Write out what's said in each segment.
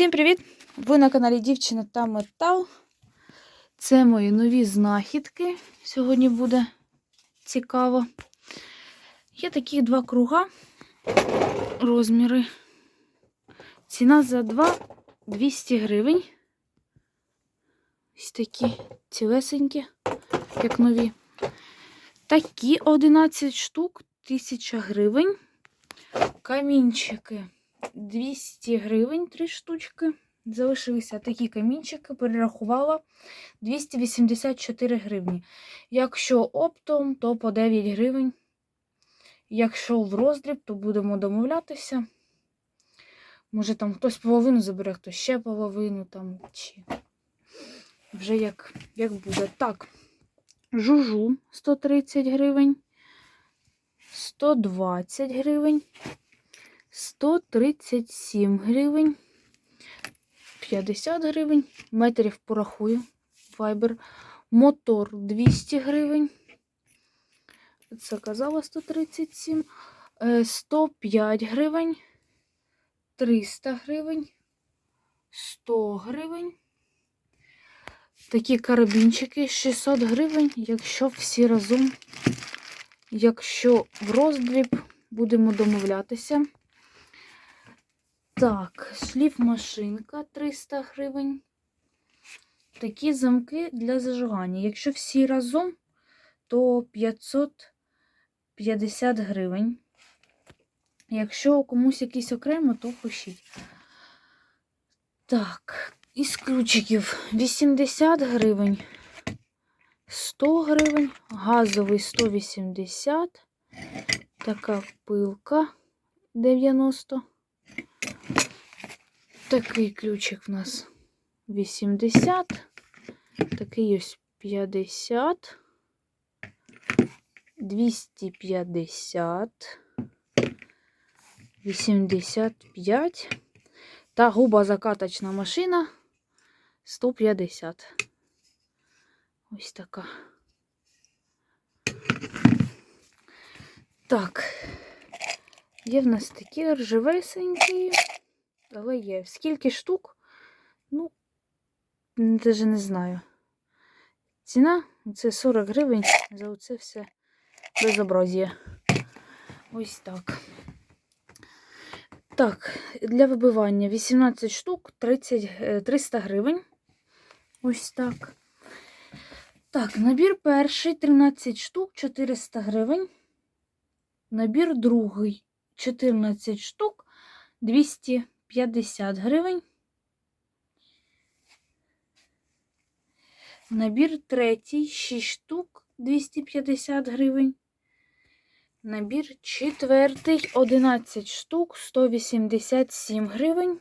Всім привіт! Ви на каналі Дівчина та Метал. Це мої нові знахідки. Сьогодні буде цікаво. Є такі два круга, розміри. Ціна за два 200 гривень. Ось такі цілесенькі, як нові. Такі 11 штук, 1000 гривень. Камінчики 200 гривень, 3 штучки. Залишилися такі камінчики, перерахувала 284 гривні. Якщо оптом, то по 9 гривень. Якщо в роздріб, то будемо домовлятися. Може там хтось половину забере, хтось ще половину там чи вже як, як буде. Так, жужу 130 гривень, 120 гривень. 137 гривень, 50 гривень, метрів порахую, вайбер, мотор 200 гривень, це казала 137, е, 105 гривень, 300 гривень, 100 гривень, такі карабінчики 600 гривень, якщо всі разом, якщо в роздріб, будемо домовлятися. Так, шліф-машинка 300 гривень. Такі замки для зажигання. Якщо всі разом, то 550 гривень. Якщо комусь якийсь окремо, то пишіть. Так, із ключиків 80 гривень, 100 гривень, газовий 180, така пилка 90. Такий ключик в нас 80, такий ось 50, 250, 85 та губозакаточна машина 150. Ось така. Так, є в нас такі ржевесенькі. Але є. Скільки штук? Ну, навіть не знаю. Ціна це 40 гривень за оце все безобразія. Ось так. Так, для вибивання 18 штук 30, 300 гривень. Ось так. Так, набір перший 13 штук 400 гривень. Набір другий 14 штук 200 50 гривень. Набір третій, 6 штук 250 гривень. Набір четвертий, 11 штук 187 гривень.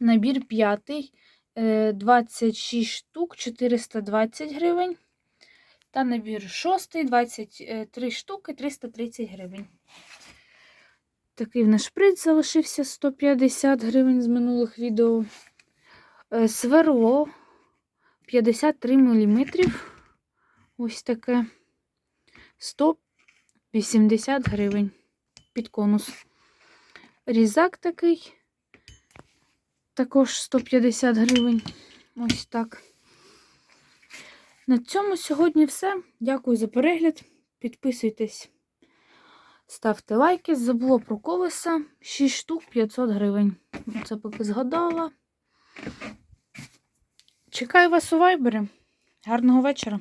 Набір п'ятий, 26 штук 420 гривень. Та набір шостий, 23 штуки 330 гривень. Такий в наш шприц залишився 150 гривень з минулих відео. Е, сверло 53 мм. Ось таке 180 гривень під конус. Різак такий, також 150 гривень. Ось так. На цьому сьогодні все. Дякую за перегляд. Підписуйтесь. Ставте лайки, забула про колеса. 6 штук 500 гривень. Це поки згадала. Чекаю вас у вайбері. Гарного вечора!